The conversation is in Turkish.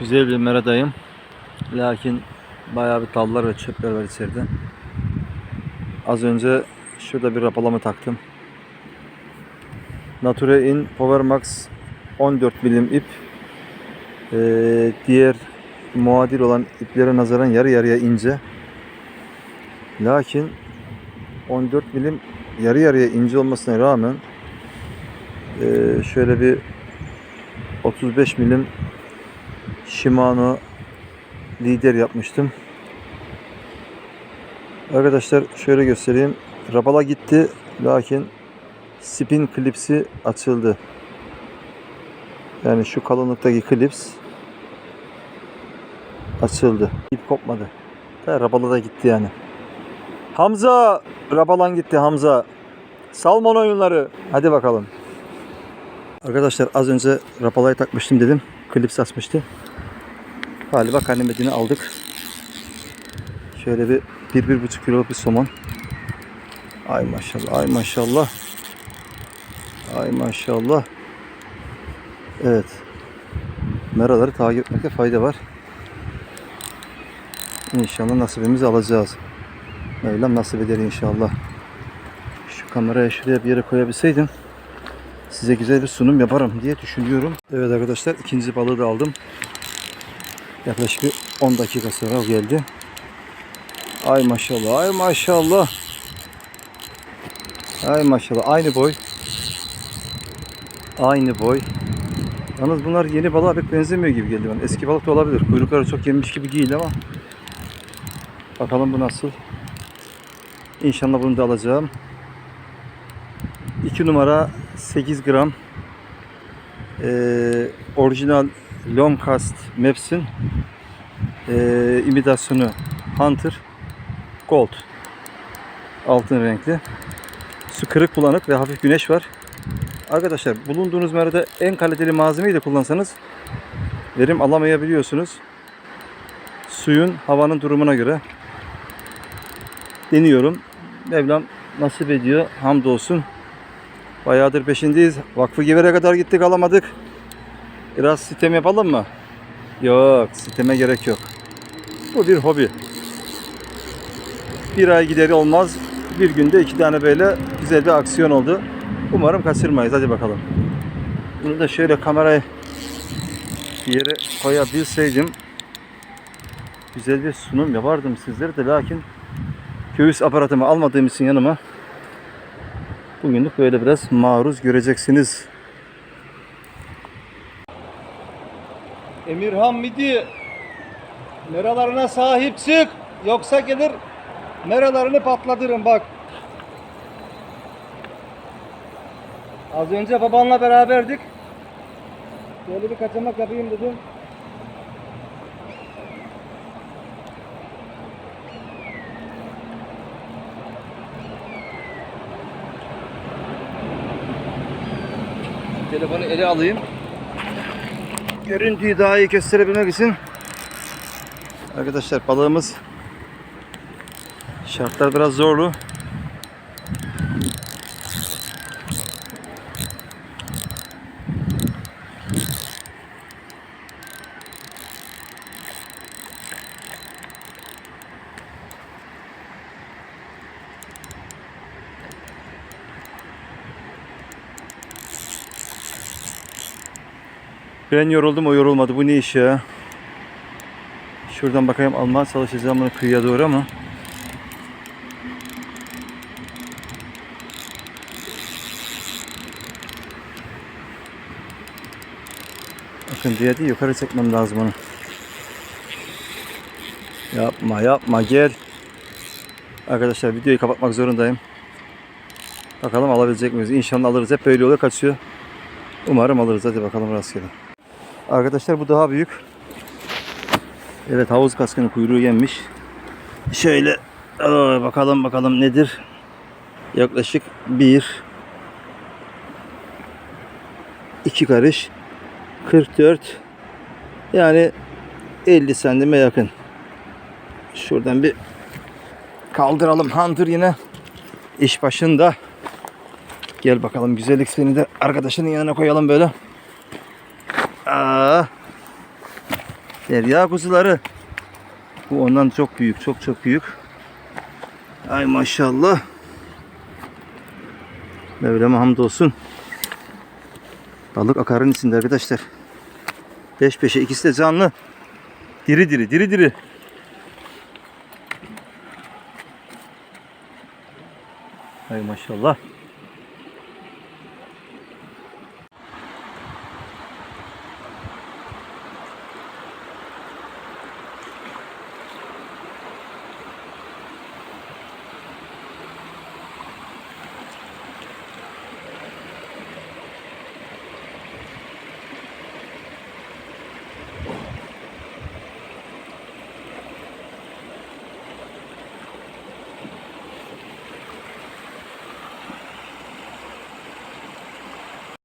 Güzel bir meradayım. Lakin bayağı bir tallar ve çöpler var içeride. Az önce şurada bir rapalama taktım. Nature in Power Max 14 milim ip. Ee, diğer muadil olan iplere nazaran yarı yarıya ince. Lakin 14 milim yarı yarıya ince olmasına rağmen ee, şöyle bir 35 milim Shimano lider yapmıştım. Arkadaşlar şöyle göstereyim. Rapala gitti lakin spin klipsi açıldı. Yani şu kalınlıktaki klips açıldı. İp kopmadı. Da Rapala da gitti yani. Hamza! Rapalan gitti Hamza. Salmon oyunları. Hadi bakalım. Arkadaşlar az önce rapalayı takmıştım dedim. Klips açmıştı. Galiba karnemedini aldık. Şöyle bir, bir, bir buçuk kiloluk bir somon. Ay maşallah, ay maşallah. Ay maşallah. Evet. Meraları takip etmekte fayda var. İnşallah nasibimizi alacağız. Mevlam nasip eder inşallah. Şu kamerayı şuraya bir yere koyabilseydim size güzel bir sunum yaparım diye düşünüyorum. Evet arkadaşlar ikinci balığı da aldım. Yaklaşık bir 10 dakika sonra geldi. Ay maşallah, ay maşallah. Ay maşallah, aynı boy. Aynı boy. Yalnız bunlar yeni balığa pek benzemiyor gibi geldi bana. Eski balık da olabilir. Kuyrukları çok yemiş gibi değil ama. Bakalım bu nasıl. İnşallah bunu da alacağım. 2 numara 8 gram ee, orijinal long cast Maps'in ee, imitasyonu Hunter Gold. Altın renkli. Su kırık bulanık ve hafif güneş var. Arkadaşlar bulunduğunuz merada en kaliteli malzemeyi de kullansanız verim alamayabiliyorsunuz. Suyun havanın durumuna göre deniyorum. Mevlam nasip ediyor hamdolsun Bayağıdır peşindeyiz. Vakfı Giver'e kadar gittik alamadık. Biraz sitem yapalım mı? Yok, siteme gerek yok. Bu bir hobi. Bir ay gideri olmaz. Bir günde iki tane böyle güzel bir aksiyon oldu. Umarım kaçırmayız. Hadi bakalım. Bunu da şöyle kamerayı yere koyabilseydim güzel bir sunum yapardım sizlere de lakin göğüs aparatımı almadığım için yanıma Bugünlük böyle biraz maruz göreceksiniz. Emirhan Midi meralarına sahip çık yoksa gelir meralarını patlatırım bak. Az önce babanla beraberdik. Böyle bir kaçamak yapayım dedim. Telefonu ele alayım. Görüntüyü daha iyi gösterebilmek için Arkadaşlar balığımız şartlar biraz zorlu. Ben yoruldum o yorulmadı. Bu ne iş ya? Şuradan bakayım almaya çalışacağım bunu kıyıya doğru ama. Bakın diye değil yukarı çekmem lazım onu. Yapma yapma gel. Arkadaşlar videoyu kapatmak zorundayım. Bakalım alabilecek miyiz? İnşallah alırız. Hep böyle oluyor kaçıyor. Umarım alırız. Hadi bakalım rastgele. Arkadaşlar bu daha büyük. Evet havuz kaskının kuyruğu yenmiş. Şöyle bakalım bakalım nedir? Yaklaşık bir iki karış 44 yani 50 santime yakın. Şuradan bir kaldıralım Hunter yine iş başında. Gel bakalım güzellik seni de arkadaşının yanına koyalım böyle. Aa. Derya kuzuları. Bu ondan çok büyük. Çok çok büyük. Ay maşallah. Mevlam'a hamdolsun. Balık akarın içinde arkadaşlar. Peş peşe ikisi de canlı. Diri diri diri diri. Ay maşallah.